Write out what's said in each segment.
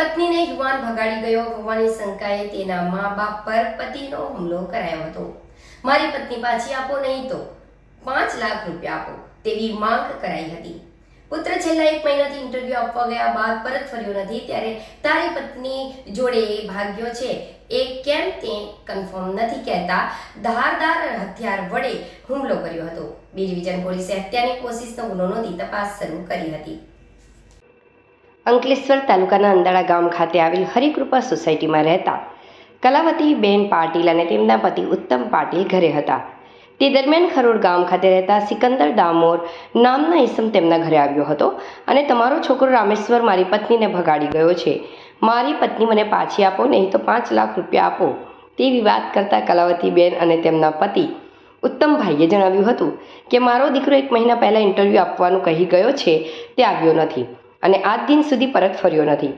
પત્નીને યુવાન ભગાડી ગયો. હોવાની શંકાએ તેના મા બાપ પર પતિનો હુમલો કરાયો હતો. મારી પત્ની પાછી આપો નહીં તો પાંચ લાખ રૂપિયા આપો, તેવી માંગ કરાઈ હતી. પુત્ર છેલ્લા એક મહિનાથી ઇન્ટરવ્યૂ આપવા ગયા બાદ પરત ફર્યો નથી. ત્યારે તારી પત્ની જોડે એ ભાગ્યો છે. એ કેમ તે કન્ફર્મ નથી કહેતા. ધારદાર હથિયાર વડે હુમલો કર્યો હતો. બી ડિવિઝન પોલીસે હત્યાની કોશિશનો ગુનો નોંધી તપાસ શરૂ કરી હતી. અંકલેશ્વર તાલુકાના અંદાળા ગામ ખાતે આવેલ હરિકૃપા સોસાયટીમાં રહેતા કલાવતી બેન પાટીલ અને તેમના પતિ ઉત્તમ પાટીલ ઘરે હતા. તે દરમિયાન ખરોડ ગામ ખાતે રહેતા સિકંદર ડામોર નામના ઈસમ તેમના ઘરે આવ્યો હતો અને તમારો છોકરો રામેશ્વર મારી પત્નીને ભગાડી ગયો છે. મારી પત્ની મને પાછી આપો, નહીં તો પાંચ લાખ રૂપિયા આપો. તેવી વાત કરતા કલાવતી બેન અને તેમના પતિ ઉત્તમભાઈએ જણાવ્યું હતું કે, મારો દીકરો એક મહિના પહેલાં ઇન્ટરવ્યૂ આપવાનું કહી ગયો છે, તે આવ્યો નથી. અને આજ દિન સુધી પરત ફર્યો નથી.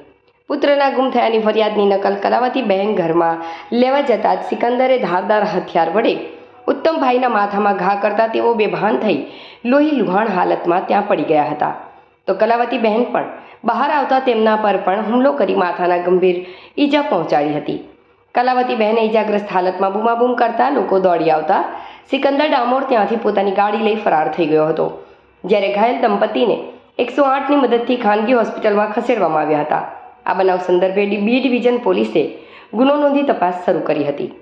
પુત્રના ગુમ થયાની ફરિયાદની નકલ કલાવતી બહેન ઘરમાં લેવા જતાં જ સિકંદરે ધારદાર હથિયાર વડે ઉત્તમભાઈના માથામાં ઘા કરતા તેઓ બેભાન થઈ લોહી લુહાણ હાલતમાં ત્યાં પડી ગયા હતા. તો કલાવતી બહેન પણ બહાર આવતા તેમના પર પણ હુમલો કરી માથાના ગંભીર ઈજા પહોંચાડી હતી. કલાવતી બહેને ઈજાગ્રસ્ત હાલતમાં બૂમાબૂમ કરતા લોકો દોડી આવતા સિકંદર ડામોર ત્યાંથી પોતાની ગાડી લઈ ફરાર થઈ ગયો હતો. જ્યારે ઘાયલ દંપતીને એકસો આઠની મદદથી ખાનગી હોસ્પિટલમાં ખસેડવામાં આવ્યા હતા. આ બનાવ સંદર્ભે બી ડિવિઝન પોલીસે ગુનો નોંધી તપાસ શરૂ કરી હતી.